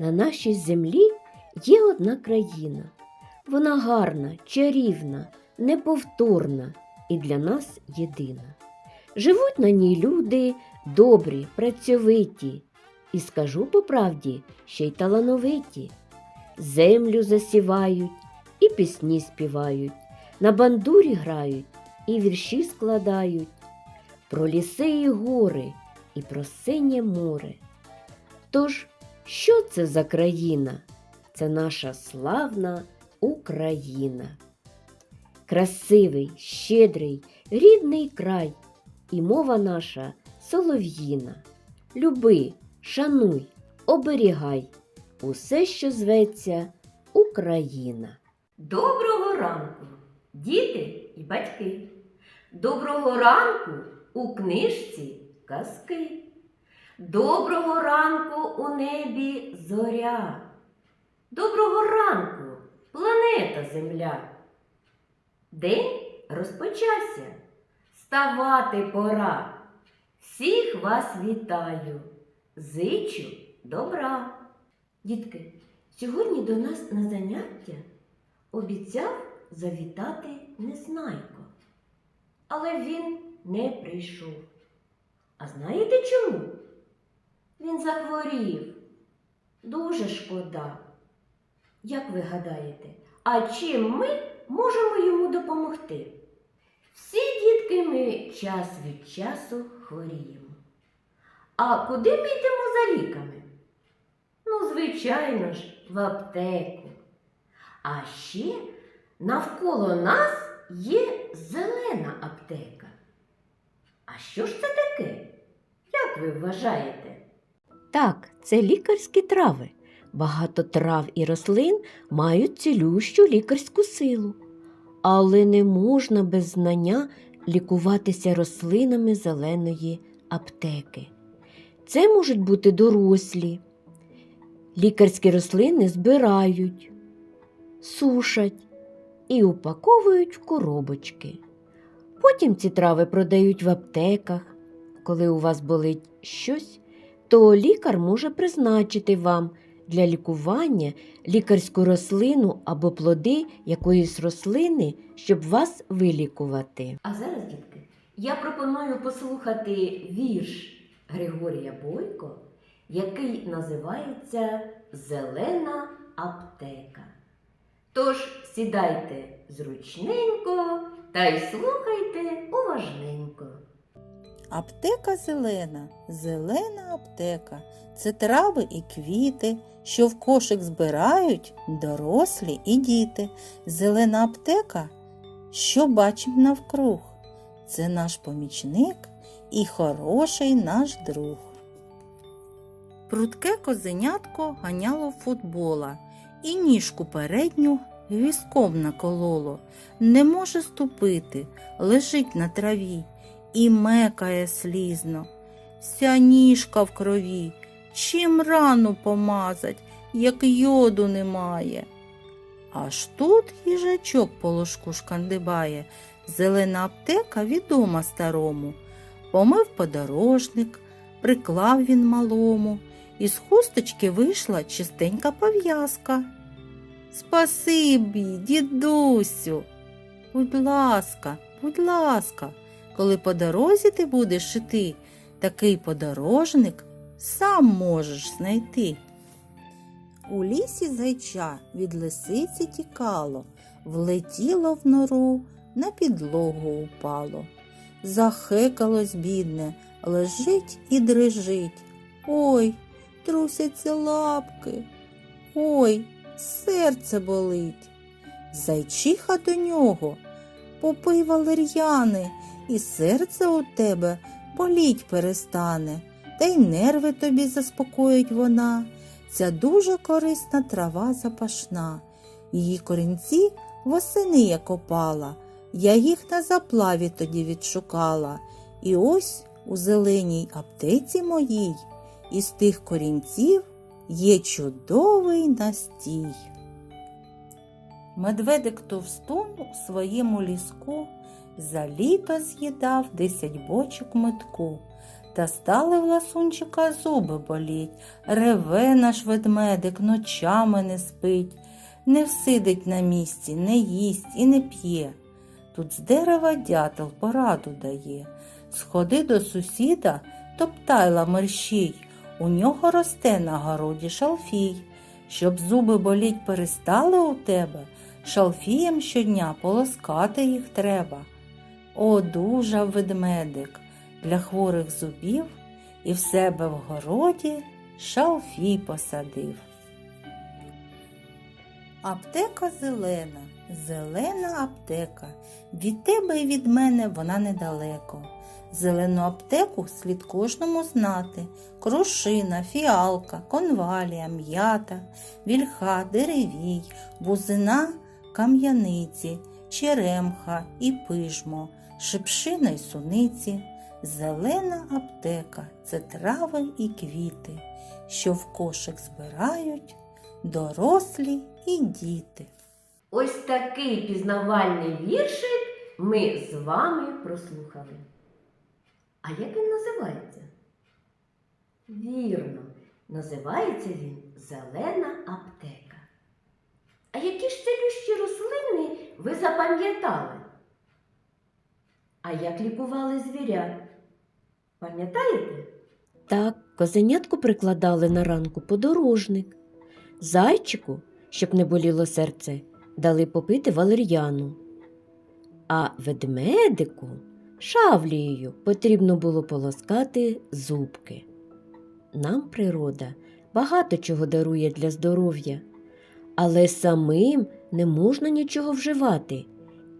На нашій землі є одна країна. Вона гарна, чарівна, неповторна і для нас єдина. Живуть на ній люди добрі, працьовиті, і скажу по правді, ще й талановиті. Землю засівають і пісні співають, на бандурі грають і вірші складають, про ліси і гори, і про синє море. Тож, що це за країна? Це наша славна Україна. Красивий, щедрий, рідний край, і мова наша солов'їна. Люби, шануй, оберігай усе, що зветься Україна. Доброго ранку, діти і батьки. Доброго ранку у книжці казки. Доброго ранку у небі зоря. Доброго ранку, планета Земля. День розпочався. Ставати пора. Всіх вас вітаю. Зичу добра. Дітки, сьогодні до нас на заняття обіцяв завітати Незнайко. Але він не прийшов. А знаєте чому? Він захворів. Дуже шкода. Як ви гадаєте, а чим ми можемо йому допомогти? Всі дітки ми час від часу хворіємо. А куди ми йдемо за ліками? Ну, звичайно ж, в аптеку. А ще навколо нас є зелена аптека. А що ж це таке? Як ви вважаєте? Так, це лікарські трави. Багато трав і рослин мають цілющу лікарську силу. Але не можна без знання лікуватися рослинами зеленої аптеки. Це можуть бути дорослі. Лікарські рослини збирають, сушать і упаковують в коробочки. Потім ці трави продають в аптеках. Коли у вас болить щось, то лікар може призначити вам для лікування лікарську рослину або плоди якоїсь рослини, щоб вас вилікувати. А зараз, дітки, я пропоную послухати вірш Григорія Бойко, який називається Зелена аптека. Тож сідайте зручненько та й слухайте уважненько. Аптека зелена, зелена аптека. Це трави і квіти, що в кошик збирають дорослі і діти. Зелена аптека, що бачим навкруг. Це наш помічник і хороший наш друг. Прудке козенятко ганяло футбола і ніжку передню візком накололо. Не може ступити, лежить на траві і мекає слізно. Вся ніжка в крові, чим рану помазать, як йоду немає. Аж тут їжачок по ложку шкандибає, зелена аптека відома старому. Помив подорожник, приклав він малому, із хусточки вийшла чистенька пов'язка. Спасибі, дідусю. Будь ласка, будь ласка, коли по дорозі ти будеш іти, такий подорожник сам можеш знайти. У лісі зайча від лисиці тікало, влетіло в нору, на підлогу упало. Захекалось бідне, лежить і дрижить. Ой, трусяться лапки. Ой, серце болить. Зайчиха до нього. Попий валер'яни, і серце у тебе боліть перестане, та й нерви тобі заспокоїть вона. Ця дуже корисна трава запашна. Її корінці восени я копала, я їх на заплаві тоді відшукала. І ось у зеленій аптеці моїй із тих корінців є чудовий настій. Медведик товстун у своєму ліску за літо з'їдав десять бочок метку Та стали в ласунчика зуби боліть, реве наш ведмедик, ночами не спить, не всидить на місці, не їсть і не п'є. Тут з дерева дятел пораду дає. Сходи до сусіда, топтайла мерщій, у нього росте на городі шалфій. Щоб зуби боліть перестали у тебе, шалфієм щодня полоскати їх треба. Одужав ведмедик для хворих зубів і в себе в городі шалфій посадив. Аптека зелена, зелена аптека. Від тебе і від мене вона недалеко. Зелену аптеку слід кожному знати. Крушина, фіалка, конвалія, м'ята, вільха, деревій, бузина, кам'яниці, черемха і пижмо, шипшина й суниці. Зелена аптека це трави і квіти, що в кошик збирають дорослі і діти. Ось такий пізнавальний віршик ми з вами прослухали. А як він називається? Вірно, називається він Зелена аптека. А які ж цілющі рослини ви запам'ятали? А як лікували звірят? Пам'ятаєте? Так, козенятку прикладали на ранку подорожник. Зайчику, щоб не боліло серце, дали попити валер'яну. А ведмедику шавлією потрібно було полоскати зубки. Нам природа багато чого дарує для здоров'я, але самим не можна нічого вживати.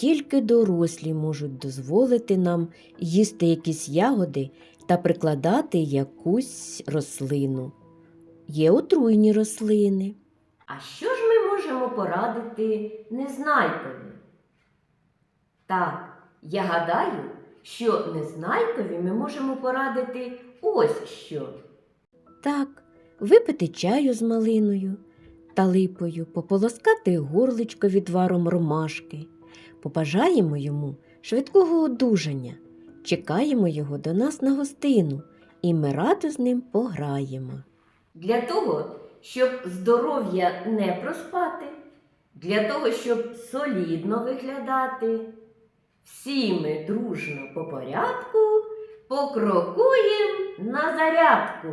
Тільки дорослі можуть дозволити нам їсти якісь ягоди та прикладати якусь рослину. Є отруйні рослини. А що ж ми можемо порадити незнайкові? Так, я гадаю, що незнайкові ми можемо порадити ось що. Так, випити чаю з малиною та липою, пополоскати горличко відваром ромашки. Побажаємо йому швидкого одужання, чекаємо його до нас на гостину, і ми радо з ним пограємо. Для того, щоб здоров'я не проспати, для того, щоб солідно виглядати, всі ми дружно по порядку покрокуєм на зарядку.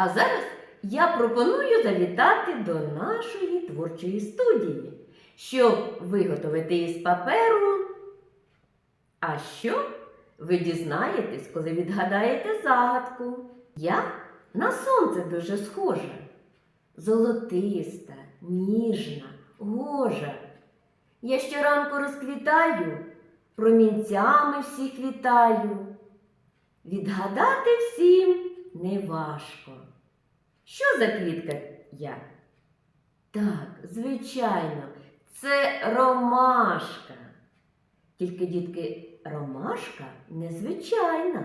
А зараз я пропоную завітати до нашої творчої студії, щоб виготовити із паперу. А що ви дізнаєтесь, коли відгадаєте загадку? Я на сонце дуже схожа, золотиста, ніжна, гожа. Я щоранку розквітаю, промінцями всіх вітаю. Відгадати всім неважко. Що за квітка я? Так, звичайно, це ромашка. Тільки, дітки, ромашка не звичайна,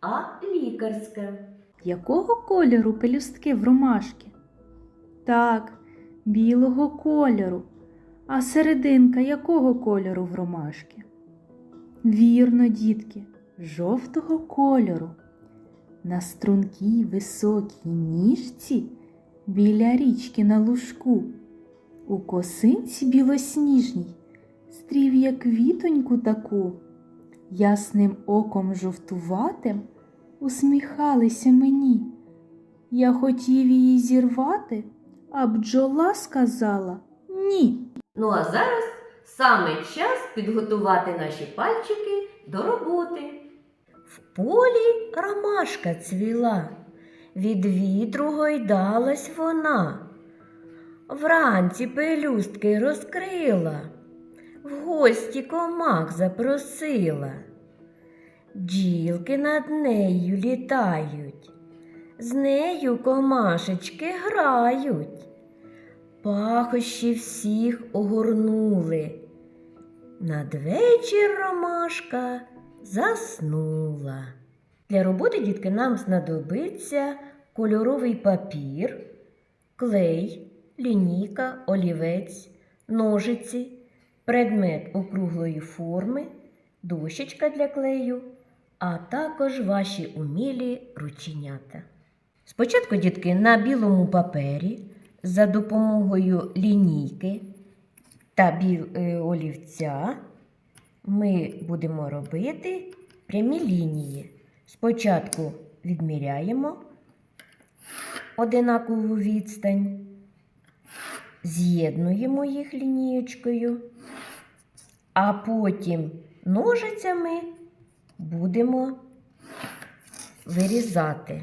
а лікарська. Якого кольору пелюстки в ромашки? Так, білого кольору. А серединка якого кольору в ромашки? Вірно, дітки, жовтого кольору. На стрункій високій ніжці біля річки на лужку. У косинці білосніжній стрів я квітоньку таку, ясним оком жовтуватим усміхалися мені. Я хотів її зірвати, а бджола сказала ні. Ну а зараз саме час підготувати наші пальчики до роботи. Полі ромашка цвіла, від вітру гойдалась вона. Вранці пелюстки розкрила, в гості комах запросила. Бджілки над нею літають, з нею комашечки грають. Пахощі всіх огорнули. Надвечір ромашка заснула. Для роботи дітки нам знадобиться кольоровий папір, клей, лінійка, олівець, ножиці, предмет округлої форми, дощечка для клею, а також ваші умілі рученята. Спочатку, дітки, на білому папері за допомогою лінійки та біл, е, олівця ми будемо робити прямі лінії. Спочатку відміряємо одинакову відстань, з'єднуємо їх лінієчкою, а потім ножицями будемо вирізати.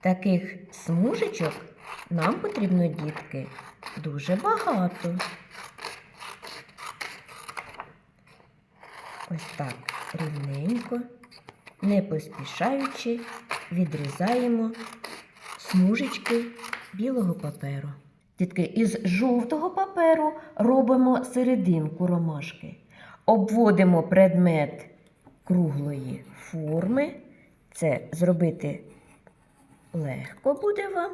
Таких смужечок нам потрібно, дітки, дуже багато. Ось так рівненько, не поспішаючи, відрізаємо смужечки білого паперу. Дітки, із жовтого паперу робимо серединку ромашки, обводимо предмет круглої форми. Це зробити легко буде вам,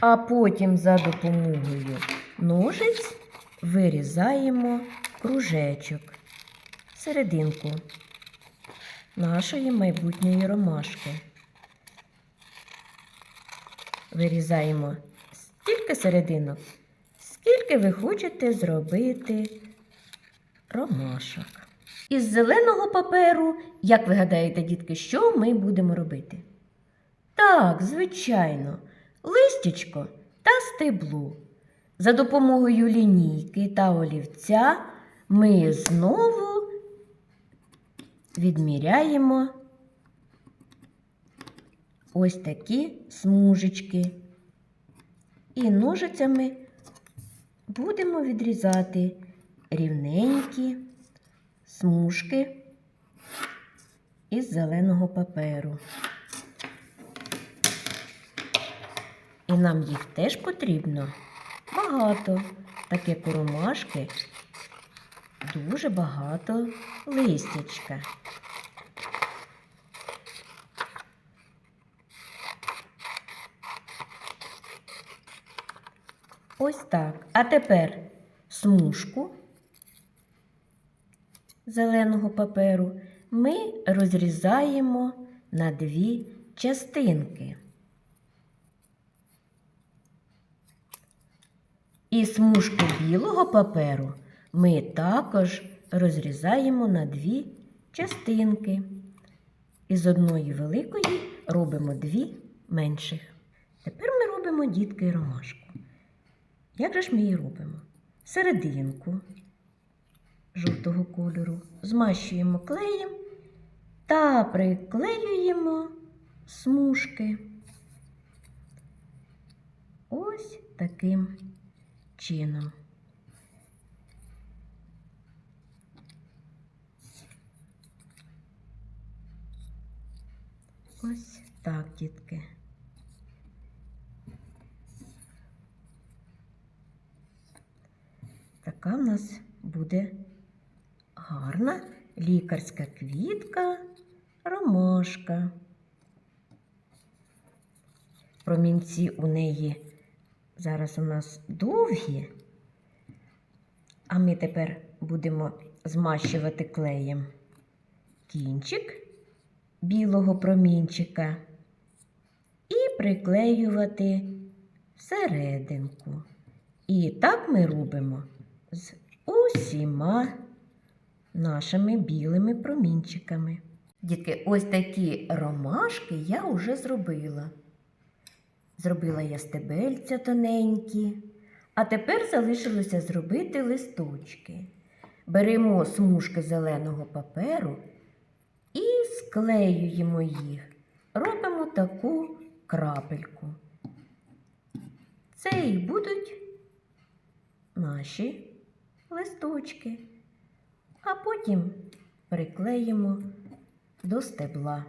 а потім за допомогою ножиць вирізаємо кружечок, серединку нашої майбутньої ромашки. Вирізаємо стільки серединок, скільки ви хочете зробити ромашок. Із зеленого паперу, як ви гадаєте, дітки, що ми будемо робити? Так, звичайно, листячко та стебло. За допомогою лінійки та олівця ми знову відміряємо ось такі смужечки. І ножицями будемо відрізати рівненькі смужки із зеленого паперу. І нам їх теж потрібно багато, так як дуже багато листячка. Ось так. А тепер смужку зеленого паперу ми розрізаємо на дві частинки. І смужку білого паперу ми також розрізаємо на дві частинки. Із одної великої робимо дві менших. Тепер ми робимо дітки ромашку. Як же ж ми її робимо? Серединку жовтого кольору змащуємо клеєм та приклеюємо смужки. Ось таким чином. Ось так, дітки. Така в нас буде гарна лікарська квітка, ромашка. промінці у неї зараз у нас довгі, а ми тепер будемо змащувати клеєм кінчик білого промінчика і приклеювати всерединку. І так ми робимо з усіма нашими білими промінчиками. Дітки, ось такі ромашки я вже зробила. Зробила я стебельця тоненькі, а тепер залишилося зробити листочки. Беремо смужки зеленого паперу і склеюємо їх. Робимо таку крапельку. Це і будуть наші листочки, а потім приклеїмо до стебла.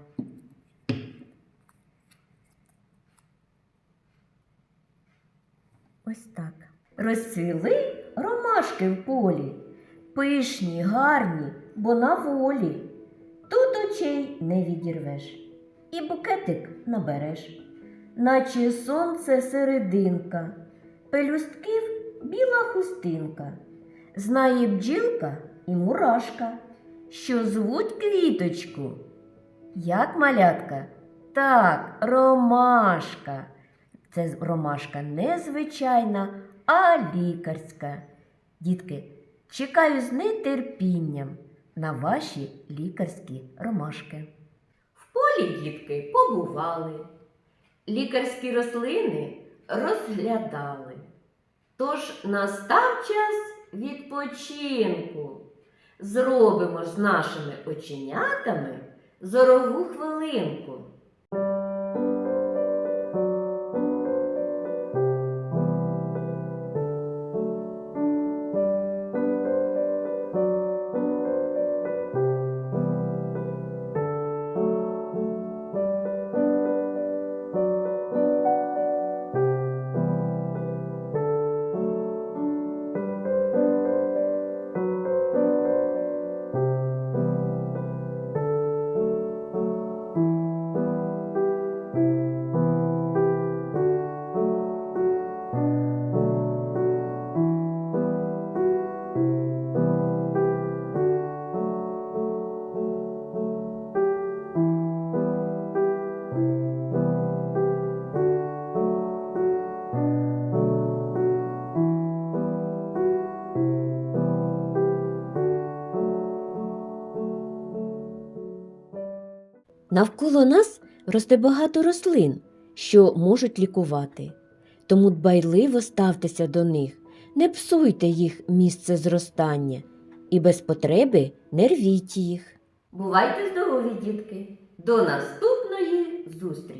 Ось так. Розцвіли ромашки в полі, пишні, гарні, бо на волі. Тут очей не відірвеш, і букетик набереш, наче сонце серединка, пелюстків біла хустинка. Знає бджілка і мурашка, що звуть квіточку. Як малятка? Так, ромашка. Це ромашка не звичайна, а лікарська. Дітки, чекаю з нетерпінням на ваші лікарські ромашки. В полі дітки побували, лікарські рослини розглядали. Тож настав час відпочинку. Зробимо ж з нашими оченятами зорову хвилинку. Навколо нас росте багато рослин, що можуть лікувати. Тому дбайливо ставтеся до них, не псуйте їх місце зростання і без потреби не рвіть їх. Бувайте здорові, дітки! До наступної зустрічі!